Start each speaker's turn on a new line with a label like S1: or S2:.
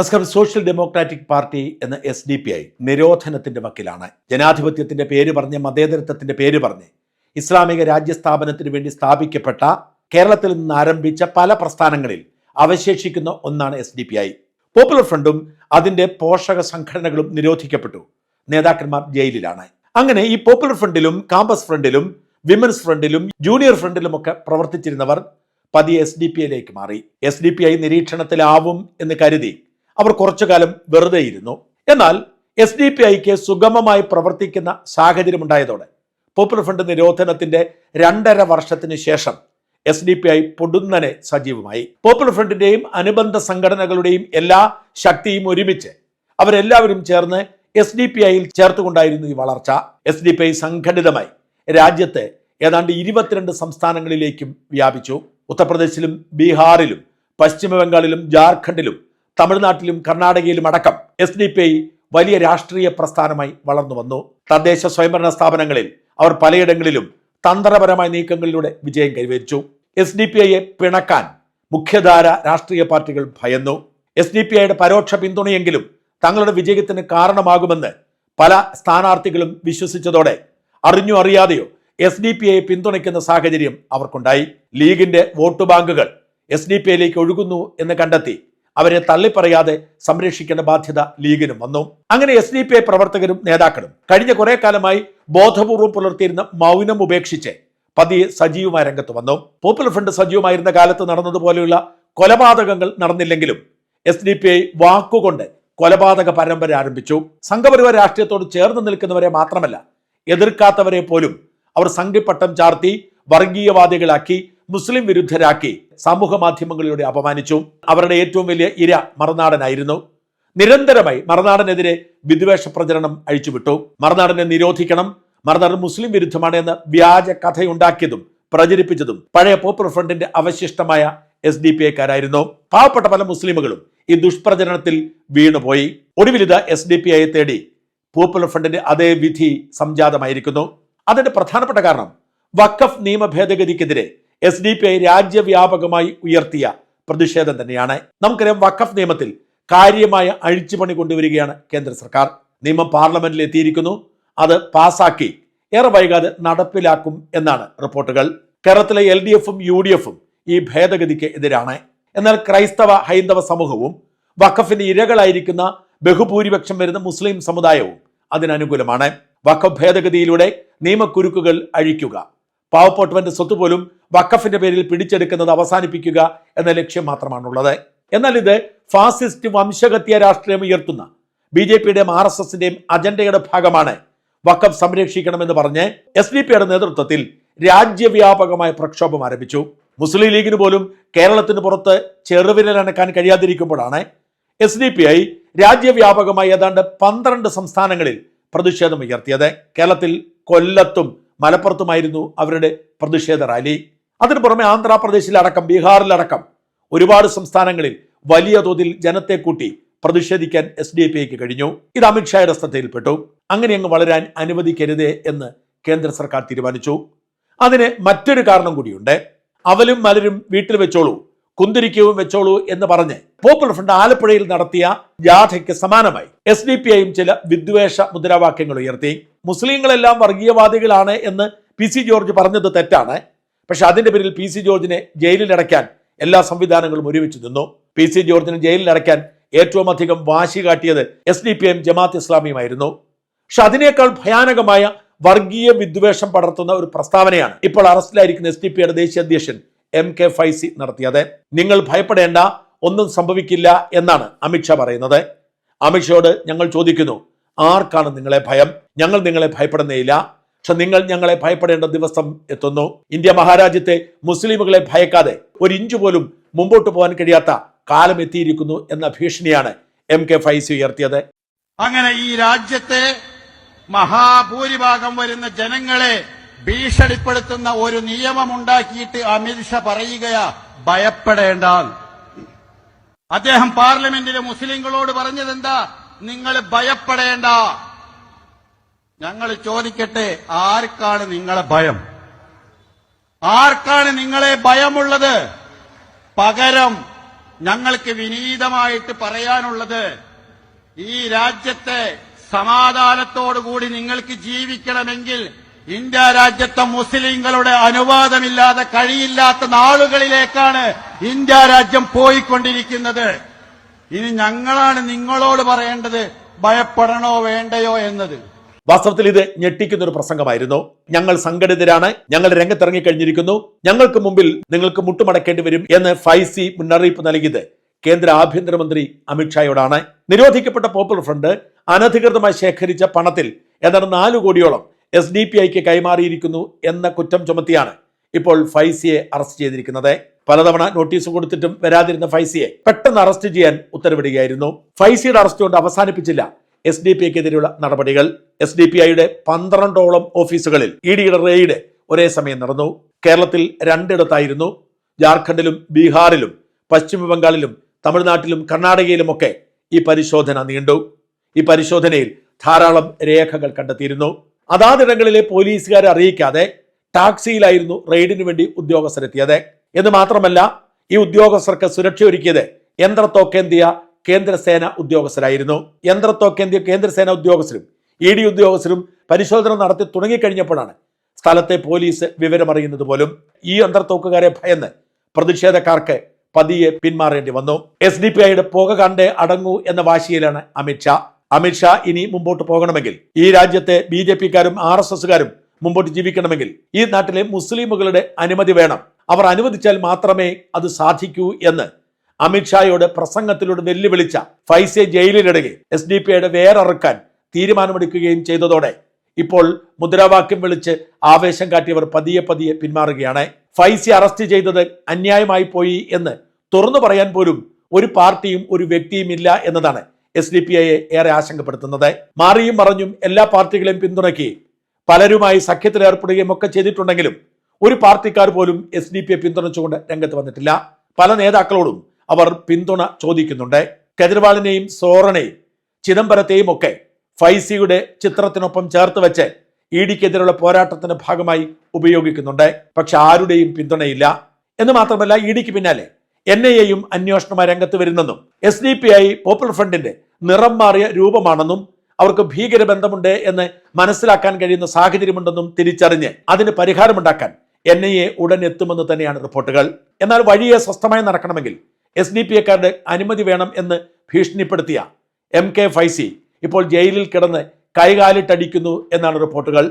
S1: നമസ്കാരം. Social democratic party എന്ന S D P I നിരോധനത്തിന്റെ വക്കിലാണ്. ജനാധിപത്യത്തിന്റെ പേര് പറഞ്ഞ് മതേതരത്വത്തിന്റെ പേര് പറഞ്ഞ് ഇസ്ലാമിക രാജ്യസ്ഥാപനത്തിന് വേണ്ടി സ്ഥാപിക്കപ്പെട്ട കേരളത്തിൽ നിന്ന് ആരംഭിച്ച പല പ്രസ്ഥാനങ്ങളിൽ അവശേഷിക്കുന്ന ഒന്നാണ് S D P I popular ഫ്രണ്ടും അതിന്റെ പോഷക സംഘടനകളും നിരോധിക്കപ്പെട്ടു. നേതാക്കന്മാർ ജയിലിലാണ്. അങ്ങനെ ഈ പോപ്പുലർ ഫ്രണ്ടിലും കാമ്പസ് ഫ്രണ്ടിലും വിമൻസ് ഫ്രണ്ടിലും ജൂനിയർ ഫ്രണ്ടിലും ഒക്കെ പ്രവർത്തിച്ചിരുന്നവർ പതിയെ എസ് ഡി പി ഐയിലേക്ക് മാറി. എസ് ഡി പി ഐ നിരീക്ഷണത്തിലാവും എന്ന് കരുതി അവർ കുറച്ചു കാലം വെറുതെ ഇരുന്നു. എന്നാൽ എസ് ഡി പി ഐക്ക് സുഗമമായി പ്രവർത്തിക്കുന്ന സാഹചര്യം ഉണ്ടായതോടെ പോപ്പുലർ ഫ്രണ്ട് നിരോധനത്തിന്റെ രണ്ടര വർഷത്തിന് ശേഷം എസ് ഡി പി ഐ പൊടുന്നനെ സജീവമായി. പോപ്പുലർ ഫ്രണ്ടിന്റെയും അനുബന്ധ സംഘടനകളുടെയും എല്ലാ ശക്തിയും ഒരുമിച്ച് അവരെല്ലാവരും ചേർന്ന് എസ് ഡി പി ഐയിൽ ചേർത്തുകൊണ്ടായിരുന്നു ഈ വളർച്ച. എസ് ഡി പി ഐ സംഘടിതമായി രാജ്യത്തെ ഏതാണ്ട് ഇരുപത്തിരണ്ട് സംസ്ഥാനങ്ങളിലേക്കും വ്യാപിച്ചു. ഉത്തർപ്രദേശിലും ബീഹാറിലും പശ്ചിമ ബംഗാളിലും ജാർഖണ്ഡിലും തമിഴ്നാട്ടിലും കർണാടകയിലും അടക്കം എസ് ഡി പി ഐ വലിയ രാഷ്ട്രീയ പ്രസ്ഥാനമായി വളർന്നു വന്നു. തദ്ദേശ സ്വയംഭരണ സ്ഥാപനങ്ങളിൽ അവർ പലയിടങ്ങളിലും തന്ത്രപരമായ നീക്കങ്ങളിലൂടെ വിജയം കൈവരിച്ചു. എസ് ഡി പി ഐയെ പിണക്കാൻ മുഖ്യധാര രാഷ്ട്രീയ പാർട്ടികൾ ഭയന്നു. എസ് ഡി പി ഐയുടെ പരോക്ഷ പിന്തുണയെങ്കിലും തങ്ങളുടെ വിജയത്തിന് കാരണമാകുമെന്ന് പല സ്ഥാനാർത്ഥികളും വിശ്വസിച്ചതോടെ അറിഞ്ഞോ അറിയാതെയോ എസ് ഡി പി ഐയെ പിന്തുണയ്ക്കുന്ന സാഹചര്യം അവർക്കുണ്ടായി. ലീഗിന്റെ വോട്ട് ബാങ്കുകൾ എസ് ഡി പി ഐയിലേക്ക് ഒഴുകുന്നു എന്ന് കണ്ടെത്തി അവരെ തള്ളിപ്പറയാതെ സംരക്ഷിക്കേണ്ട ബാധ്യത ലീഗിനും വന്നു. അങ്ങനെ എസ് ഡി പി ഐ പ്രവർത്തകരും നേതാക്കളും കഴിഞ്ഞ കുറെ കാലമായി ബോധപൂർവം പുലർത്തിയിരുന്ന മൗനം ഉപേക്ഷിച്ച് പതിയെ സജീവമായ രംഗത്ത് വന്നു. പോപ്പുലർ ഫ്രണ്ട് സജീവമായിരുന്ന കാലത്ത് നടന്നതുപോലെയുള്ള കൊലപാതകങ്ങൾ നടന്നില്ലെങ്കിലും എസ് ഡി പി ഐ വാക്കുകൊണ്ട് കൊലപാതക പരമ്പര ആരംഭിച്ചു. സംഘപരിവാര രാഷ്ട്രീയത്തോട് ചേർന്ന് നിൽക്കുന്നവരെ മാത്രമല്ല എതിർക്കാത്തവരെ പോലും അവർ സംഘിപ്പട്ടം ചാർത്തി വർഗീയവാദികളാക്കി മുസ്ലിം വിരുദ്ധരാക്കി സമൂഹ മാധ്യമങ്ങളിലൂടെ അപമാനിച്ചു. അവരുടെ ഏറ്റവും വലിയ ഇര മറുനാടനായിരുന്നു. നിരന്തരമായി മറുനാടനെതിരെ വിദ്വേഷ പ്രചരണം അഴിച്ചുവിട്ടു. മറുനാടനെ നിരോധിക്കണം. മറുനാടൻ മുസ്ലിം വിരുദ്ധമാണ് എന്ന വ്യാജ കഥയുണ്ടാക്കിയതും പ്രചരിപ്പിച്ചതും പഴയ പോപ്പുലർ ഫ്രണ്ടിന്റെ അവശിഷ്ടമായ എസ് ഡി പി എക്കാരായിരുന്നു പാവപ്പെട്ട പല മുസ്ലിമുകളും ഈ ദുഷ്പ്രചരണത്തിൽ വീണുപോയി. ഒടുവിലിത എസ് ഡി പി ഐയെ തേടി പോപ്പുലർ ഫ്രണ്ടിന്റെ അതേ വിധി സംജാതമായിരിക്കുന്നു. അതിന്റെ പ്രധാനപ്പെട്ട കാരണം വഖഫ് നിയമ ഭേദഗതിക്കെതിരെ എസ് ഡി പി ഐ രാജ്യവ്യാപകമായി ഉയർത്തിയ പ്രതിഷേധം തന്നെയാണ്. നമുക്കറിയാം വഖഫ് നിയമത്തിൽ കാര്യമായ അഴിച്ചുപണി കൊണ്ടുവരികയാണ് കേന്ദ്ര സർക്കാർ. നിയമം പാർലമെന്റിൽ എത്തിയിരിക്കുന്നു. അത് പാസാക്കി ഏറെ വൈകാതെ നടപ്പിലാക്കും എന്നാണ് റിപ്പോർട്ടുകൾ. കേരളത്തിലെ എൽ ഡി എഫും യു ഡി എഫും ഈ ഭേദഗതിക്ക് എതിരാണ്. എന്നാൽ ക്രൈസ്തവ ഹൈന്ദവ സമൂഹവും വഖഫിന് ഇരകളായിരിക്കുന്ന ബഹുഭൂരിപക്ഷം വരുന്ന മുസ്ലിം സമുദായവും അതിനനുകൂലമാണ്. വഖഫ് ഭേദഗതിയിലൂടെ നിയമക്കുരുക്കുകൾ അഴിക്കുക. പാവപ്പെട്ടവന്റെ സ്വത്ത് പോലും വക്കഫിന്റെ പേരിൽ പിടിച്ചെടുക്കുന്നത് അവസാനിപ്പിക്കുക എന്ന ലക്ഷ്യം മാത്രമാണുള്ളത്. എന്നാൽ ഇത് ഫാസിസ്റ്റ് വംശഗത്യ രാഷ്ട്രീയം ഉയർത്തുന്ന ബി ജെ പിയുടെയും ആർ എസ് എസിന്റെയും അജണ്ടയുടെ ഭാഗമാണ് വഖഫ് സംരക്ഷിക്കണമെന്ന് പറഞ്ഞ് എസ് ഡി പിയുടെ നേതൃത്വത്തിൽ രാജ്യവ്യാപകമായ പ്രക്ഷോഭം ആരംഭിച്ചു. മുസ്ലിം ലീഗിന് പോലും കേരളത്തിന് പുറത്ത് ചെറുവിരലനക്കാൻ കഴിയാതിരിക്കുമ്പോഴാണ് എസ് ഡി പി ഐ രാജ്യവ്യാപകമായി ഏതാണ്ട് പന്ത്രണ്ട് സംസ്ഥാനങ്ങളിൽ പ്രതിഷേധം ഉയർത്തിയത്. കേരളത്തിൽ കൊല്ലത്തും മലപ്പുറത്തുമായിരുന്നു അവരുടെ പ്രതിഷേധ റാലി. അതിനു പുറമെ ആന്ധ്രാപ്രദേശിലടക്കം ബീഹാറിലടക്കം ഒരുപാട് സംസ്ഥാനങ്ങളിൽ വലിയ തോതിൽ ജനത്തെ കൂട്ടി പ്രതിഷേധിക്കാൻ എസ് ഡി പി ഐക്ക് കഴിഞ്ഞു. ഇത് അമിത്ഷായുടെ ശ്രദ്ധയിൽപ്പെട്ടു. അങ്ങനെ അങ്ങ് വളരാൻ അനുവദിക്കരുതേ എന്ന് കേന്ദ്ര സർക്കാർ തീരുമാനിച്ചു. അതിന് മറ്റൊരു കാരണം കൂടിയുണ്ട്. അവലും മലരും വീട്ടിൽ വെച്ചോളൂ കുന്തിരിക്കവും വെച്ചോളൂ എന്ന് പറഞ്ഞ് പോപ്പുലർ ഫ്രണ്ട് ആലപ്പുഴയിൽ നടത്തിയ ജാഥയ്ക്ക് സമാനമായി എസ് ഡി പി ഐയും ചില വിദ്വേഷ മുദ്രാവാക്യങ്ങൾ ഉയർത്തി. മുസ്ലിങ്ങളെല്ലാം വർഗീയവാദികളാണ് എന്ന് പി സി ജോർജ് പറഞ്ഞത് തെറ്റാണ്. പക്ഷെ അതിന്റെ പേരിൽ പി സി ജോർജിനെ ജയിലിലടയ്ക്കാൻ എല്ലാ സംവിധാനങ്ങളും ഒരുമിച്ച് നിന്നു. പി സി ജോർജിനെ ജയിലിലടയ്ക്കാൻ ഏറ്റവും അധികം വാശി കാട്ടിയത് S D P M Jamaat ഇസ്ലാമിയുമായിരുന്നു. പക്ഷെ അതിനേക്കാൾ ഭയാനകമായ വർഗീയ വിദ്വേഷം പടർത്തുന്ന ഒരു പ്രസ്താവനയാണ് ഇപ്പോൾ അറസ്റ്റിലായിരിക്കുന്ന എസ് ഡി പിയുടെ ദേശീയ അധ്യക്ഷൻ എം കെ ഫൈസി നടത്തിയത്. നിങ്ങൾ ഭയപ്പെടേണ്ട ഒന്നും സംഭവിക്കില്ല എന്നാണ് അമിത്ഷാ പറയുന്നത്. അമിത്ഷയോട് ഞങ്ങൾ ചോദിക്കുന്നു ആർക്കാണ് നിങ്ങളെ ഭയം? ഞങ്ങൾ നിങ്ങളെ ഭയപ്പെടുന്നേയില്ല. പക്ഷെ നിങ്ങൾ ഞങ്ങളെ ഭയപ്പെടേണ്ട ദിവസം എത്തുന്നു. ഇന്ത്യ മഹാരാജ്യത്തെ മുസ്ലിമുകളെ ഭയക്കാതെ ഒരു ഇഞ്ചു പോലും മുമ്പോട്ട് പോകാൻ കഴിയാത്ത കാലം എത്തിയിരിക്കുന്നു എന്ന ഭീഷണിയാണ് എം കെ ഫൈസി ഉയർത്തിയത്.
S2: അങ്ങനെ ഈ രാജ്യത്തെ മഹാഭൂരിഭാഗം വരുന്ന ജനങ്ങളെ ഭീഷണിപ്പെടുത്തുന്ന ഒരു നിയമമുണ്ടാക്കിയിട്ട് അമിത്ഷാ പറയുകയാ ഭയപ്പെടേണ്ട അദ്ദേഹം പാർലമെന്റിലെ മുസ്ലിങ്ങളോട് പറഞ്ഞതെന്താ? നിങ്ങൾ ഭയപ്പെടേണ്ട. ഞങ്ങൾ ചോദിക്കട്ടെ ആർക്കാണ് നിങ്ങളെ ഭയം? ആർക്കാണ് നിങ്ങളെ ഭയമുള്ളത്? പകരം ഞങ്ങൾക്ക് വിനീതമായിട്ട് പറയാനുള്ളത് ഈ രാജ്യത്തെ സമാധാനത്തോടുകൂടി നിങ്ങൾക്ക് ജീവിക്കണമെങ്കിൽ ഇന്ത്യ രാജ്യത്തെ മുസ്ലിങ്ങളുടെ അനുവാദമില്ലാതെ കഴിയില്ലാത്ത നാളുകളിലേക്കാണ് ഇന്ത്യ രാജ്യം പോയിക്കൊണ്ടിരിക്കുന്നത്. ഇനി ഞങ്ങളാണ് നിങ്ങളോട് പറയേണ്ടത് ഭയപ്പെടണോ വേണ്ടയോ എന്നത്.
S1: വാസ്തവത്തിൽ ഇത് ഞെട്ടിക്കുന്ന ഒരു പ്രസംഗമായിരുന്നു. ഞങ്ങൾ സംഘടിതരാണ് ഞങ്ങൾ രംഗത്തിറങ്ങി കഴിഞ്ഞിരിക്കുന്നു ഞങ്ങൾക്ക് മുമ്പിൽ നിങ്ങൾക്ക് മുട്ടുമടക്കേണ്ടി വരും എന്ന് ഫൈസി മുന്നറിയിപ്പ് നൽകിയത് കേന്ദ്ര ആഭ്യന്തരമന്ത്രി അമിത്ഷായോടാണ് നിരോധിക്കപ്പെട്ട പോപ്പുലർ ഫ്രണ്ട് അനധികൃതമായി ശേഖരിച്ച പണത്തിൽ എന്നാൽ നാലു കോടിയോളം എസ് ഡി പി ഐക്ക് കൈമാറിയിരിക്കുന്നു എന്ന കുറ്റം ചുമത്തിയാണ് ഇപ്പോൾ ഫൈസിയെ അറസ്റ്റ് ചെയ്തിരിക്കുന്നത്. പലതവണ നോട്ടീസ് കൊടുത്തിട്ടും വരാതിരുന്ന ഫൈസിയെ പെട്ടെന്ന് അറസ്റ്റ് ചെയ്യാൻ ഉത്തരവിടുകയായിരുന്നു. ഫൈസിയുടെ അറസ്റ്റ് കൊണ്ട് അവസാനിപ്പിച്ചില്ല എസ് ഡി പി ഐക്കെതിരെയുള്ള നടപടികൾ. എസ് ഡി പി ഐയുടെ പന്ത്രണ്ടോളം ഓഫീസുകളിൽ ഇ ഡിയുടെ റെയ്ഡ് ഒരേ സമയം നടന്നു. കേരളത്തിൽ രണ്ടിടത്തായിരുന്നു. ജാർഖണ്ഡിലും ബീഹാറിലും പശ്ചിമ ബംഗാളിലും തമിഴ്നാട്ടിലും കർണാടകയിലുമൊക്കെ ഈ പരിശോധന നീണ്ടു. ഈ പരിശോധനയിൽ ധാരാളം രേഖകൾ കണ്ടെത്തിയിരുന്നു. അതാതിടങ്ങളിലെ പോലീസുകാരെ അറിയിക്കാതെ ടാക്സിയിലായിരുന്നു റെയ്ഡിനു വേണ്ടി ഉദ്യോഗസ്ഥരെത്തിയത്. എന്ന് മാത്രമല്ല ഈ ഉദ്യോഗസ്ഥർക്ക് സുരക്ഷ ഒരുക്കിയത് യന്ത്രത്തോക്കേന്തിയ കേന്ദ്രസേന ഉദ്യോഗസ്ഥരായിരുന്നു. യന്ത്രത്തോക്കേന്തിയ കേന്ദ്രസേന ഉദ്യോഗസ്ഥരും ഇ ഡി ഉദ്യോഗസ്ഥരും പരിശോധന നടത്തി തുടങ്ങിക്കഴിഞ്ഞപ്പോഴാണ് സ്ഥലത്തെ പോലീസ് വിവരമറിയുന്നത് പോലും. ഈ യന്ത്രത്തോക്കുകാരെ ഭയന്ന് പ്രതിഷേധക്കാർക്ക് പതിയെ പിന്മാറേണ്ടി വന്നു. എസ് ഡി പി ഐയുടെ പുക കണ്ടേ അടങ്ങൂ എന്ന വാശിയിലാണ് അമിത്ഷാ അമിത്ഷാ ഇനി മുമ്പോട്ട് പോകണമെങ്കിൽ ഈ രാജ്യത്തെ ബി ജെ പിക്കാരും ആർ എസ് എസുകാരും മുമ്പോട്ട് ജീവിക്കണമെങ്കിൽ ഈ നാട്ടിലെ മുസ്ലിമുകളുടെ അനുമതി വേണം. അവർ അനുവദിച്ചാൽ മാത്രമേ അത് സാധിക്കൂ എന്ന് അമിത്ഷായോട് പ്രസംഗത്തിലൂടെ വെല്ലുവിളിച്ച ഫൈസെ ജയിലിലിടുകയും എസ് ഡി പി ഐയുടെ വേറെറുക്കാൻ തീരുമാനമെടുക്കുകയും ചെയ്തതോടെ ഇപ്പോൾ മുദ്രാവാക്യം വിളിച്ച് ആവേശം കാട്ടിയവർ പതിയെ പതിയെ പിന്മാറുകയാണ്. ഫൈസി അറസ്റ്റ് ചെയ്തത് അന്യായമായി പോയി എന്ന് തുറന്നു പറയാൻ പോലും ഒരു പാർട്ടിയും ഒരു വ്യക്തിയും ഇല്ല എന്നതാണ് എസ് ഡി പി ഐയെ ഏറെ ആശങ്കപ്പെടുത്തുന്നത്. മാറിയും മറഞ്ഞും എല്ലാ പാർട്ടികളെയും പിന്തുണയ്ക്കുകയും പലരുമായി സഖ്യത്തിലേർപ്പെടുകയും ഒക്കെ ചെയ്തിട്ടുണ്ടെങ്കിലും ഒരു പാർട്ടിക്കാർ പോലും എസ് ഡി പി പിന്തുണച്ചുകൊണ്ട് രംഗത്ത് വന്നിട്ടില്ല. പല നേതാക്കളോടും അവർ പിന്തുണ ചോദിക്കുന്നുണ്ട്. കെജ്രിവാളിനെയും സോറനെയും ചിദംബരത്തെയും ഒക്കെ ഫൈസിയുടെ ചിത്രത്തിനൊപ്പം ചേർത്ത് വെച്ച് ഇ ഡിക്കെതിരെയുള്ള പോരാട്ടത്തിന്റെ ഭാഗമായി ഉപയോഗിക്കുന്നുണ്ട്. പക്ഷെ ആരുടെയും പിന്തുണയില്ല. എന്ന് മാത്രമല്ല ഇ ഡിക്ക് പിന്നാലെ എൻ ഐ എയും അന്വേഷണമായി രംഗത്ത് വരുന്നെന്നും S D P I popular ഫ്രണ്ടിന്റെ നിറം മാറിയ രൂപമാണെന്നും അവർക്ക് ഭീകരബന്ധമുണ്ട് എന്ന് മനസ്സിലാക്കാൻ കഴിയുന്ന സാഹചര്യമുണ്ടെന്നും തിരിച്ചറിഞ്ഞ് അതിന് പരിഹാരമുണ്ടാക്കാൻ എൻ ഐ എ ഉടൻ എത്തുമെന്ന് തന്നെയാണ് റിപ്പോർട്ടുകൾ. എന്നാൽ വഴിയെ സ്വസ്ഥമായി നടക്കണമെങ്കിൽ എസ് ഡി പി എക്കാരുടെ അനുമതി വേണം എന്ന് ഭീഷണിപ്പെടുത്തിയ എം കെ ഫൈസി ഇപ്പോൾ ജയിലിൽ കിടന്ന് കൈകാലിട്ടടിക്കുന്നു എന്നാണ് റിപ്പോർട്ടുകൾ.